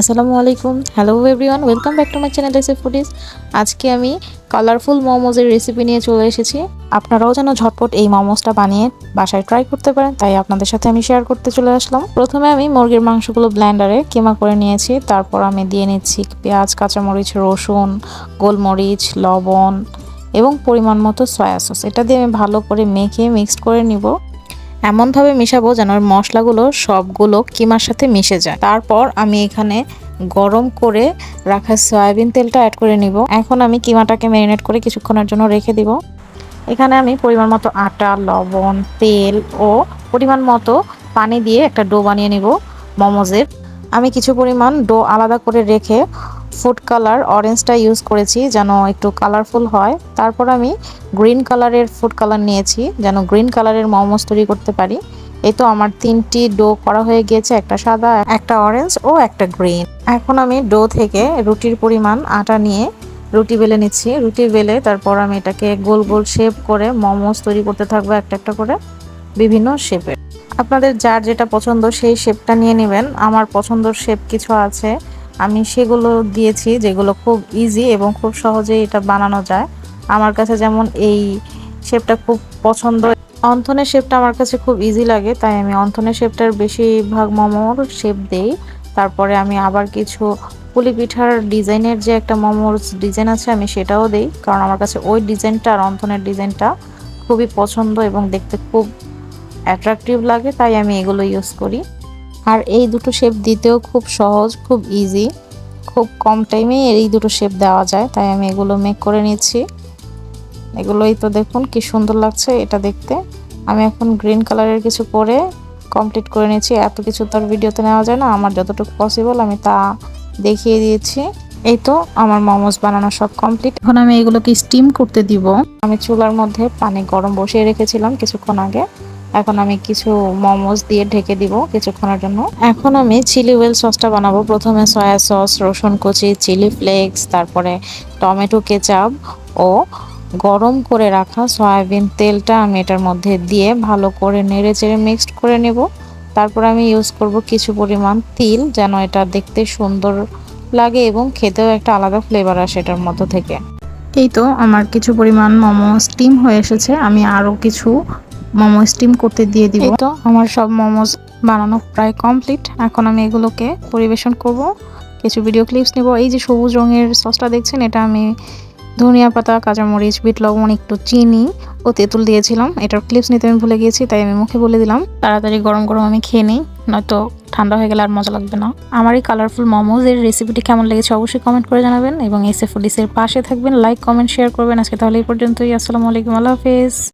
আসসালামু আলাইকুম। Hello everyone welcome back to my channel এসে ফুডিজ আজকে আমি কালারফুল মোমোজের রেসিপি নিয়ে চলে এসেছি। আপনারাও যেন ঝটপট এই মোমোসটা বানিয়ে বাসায় ট্রাই করতে পারেন, তাই আপনাদের সাথে আমি শেয়ার করতে চলে আসলাম। প্রথমে আমি মুরগির মাংসগুলো ব্ল্যান্ডারে কিমা করে নিয়েছি, তারপর আমি দিয়ে নিচ্ছি পেঁয়াজ, কাঁচামরিচ, রসুন, গোলমরিচ, লবণ এবং পরিমাণ মতো সয়া সস এটা দিয়ে আমি ভালো করে মেখে মিক্সড করে নিব। এমনভাবে মেশাবো যেন মশলাগুলো সবগুলো কিমার সাথে মিশে যায়। তারপর আমি এখানে গরম করে রাখা সয়াবিন তেলটা অ্যাড করে নিব। এখন আমি কিমাটাকে ম্যারিনেট করে কিছুক্ষণের জন্য রেখে দিব। এখানে আমি পরিমাণ মতো আটা, লবণ, তেল ও পরিমাণ মতো পানি দিয়ে একটা ডো বানিয়ে নিব মোমোজের। আমি কিছু পরিমাণ ডো আলাদা করে রেখে ফুড কালার অরেঞ্জটা ইউজ করেছি যেন একটু কালারফুল হয়। তারপর আমি গ্রিন কালারের ফুড কালার নিয়েছি যেন গ্রিন কালারের মোমোস তৈরি করতে পারি। এই তো আমার তিনটি ডো করা হয়ে গিয়েছে, একটা সাদা, একটা অরেঞ্জ ও একটা গ্রিন। এখন আমি ডো থেকে রুটির পরিমাণ আটা নিয়ে রুটি বেলে নিচ্ছি। রুটি বেলে তারপর আমি এটাকে গোল গোল শেপ করে মোমোস তৈরি করতে থাকব একটা একটা করে বিভিন্ন শেপের আপনাদের যার যেটা পছন্দ সেই শেপটা নিয়ে নেবেন। আমার পছন্দর শেপ কিছু আছে। আমি সেগুলো দিয়েছি যেগুলো খুব ইজি এবং খুব সহজেই এটা বানানো যায়। আমার কাছে যেমন এই শেপটা খুব পছন্দ। অন্থনের শেপটা আমার কাছে খুব ইজি লাগে, তাই আমি অন্থনের শেপটার বেশিরভাগ মোমোর শেপ দেই। তারপরে আমি আবার কিছু পুলি পিঠার ডিজাইনের যে একটা মোমোর ডিজাইন আছে, আমি সেটাও দেই, কারণ আমার কাছে ওই ডিজাইনটা আর অন্থনের ডিজাইনটা খুবই পছন্দ এবং দেখতে খুব অ্যাট্রাকটিভ লাগে, তাই আমি এগুলো ইউজ করি। আর এই দুটো শেপ দিতেও খুব সহজ, খুব ইজি খুব কম টাইমে এই দুটো শেপ দেওয়া যায়, তাই আমি এগুলো মেক করে নিচ্ছি। এগুলোই তো দেখুন কি সুন্দর লাগছে এটা দেখতে। আমি এখন গ্রিন কালারের কিছু পরে কমপ্লিট করে নিয়েছি এত কিছু তো আর ভিডিওতে নেওয়া যায় না, আমার যতটুকু পসিবল আমি তা দেখিয়ে দিয়েছি। এই তো আমার মোমোস বানানো সব কমপ্লিট এখন আমি এগুলোকে স্টিম করতে দিব। আমি চুলার মধ্যে পানি গরম বসিয়ে রেখেছিলাম কিছুক্ষণ আগে। এখন আমি কিছু মোমোস দিয়ে ঢেকে দিব কিছুক্ষণের জন্য। এখন আমি চিলি ওয়েল সসটা বানাবো। প্রথমে সয়া সস রসুন কুচি চিলি ফ্লেক্স তারপরে টমেটো কেচাপ ও গরম করে রাখা সয়াবিন তেলটা আমি এটার মধ্যে দিয়ে ভালো করে নেড়ে চেড়ে মিক্সড করে নেব। তারপর আমি ইউজ করব কিছু পরিমাণ তিল যেন এটা দেখতে সুন্দর লাগে এবং খেতেও একটা আলাদা ফ্লেভার আসে এটার মধ্যে থেকে। এই তো আমার কিছু পরিমাণ মোমো স্টিম হয়ে এসেছে। আমি আরও কিছু মোমো স্টিম করতে দিয়ে দিব। তো, আমার সব মোমোজ বানানো প্রায় কমপ্লিট এখন আমি এগুলোকে পরিবেশন করব। কিছু ভিডিও ক্লিপস নেব। এই যে সবুজ রঙের সসটা দেখছেন, এটা আমি ধনিয়া পাতা, কাঁচামরিচ, বিট লবণ, একটু চিনি, ও তেঁতুল দিয়েছিলাম। এটার ক্লিপস নিতে আমি ভুলে গিয়েছি, তাই আমি মুখে বলে দিলাম। তাড়াতাড়ি গরম গরম আমি খেয়ে নিই, নয়তো ঠান্ডা হয়ে গেলে আর মজা লাগবে না। আমার এই কালারফুল মোমোজ এর রেসিপিটি কেমন লেগেছে অবশ্যই কমেন্ট করে জানাবেন। এবং এসে ফুডিসের পাশে থাকবেন লাইক কমেন্ট শেয়ার করবেন। আজকে তাহলে এই পর্যন্তই। আসসালামু আলাইকুম, আল্লাহ হাফেজ।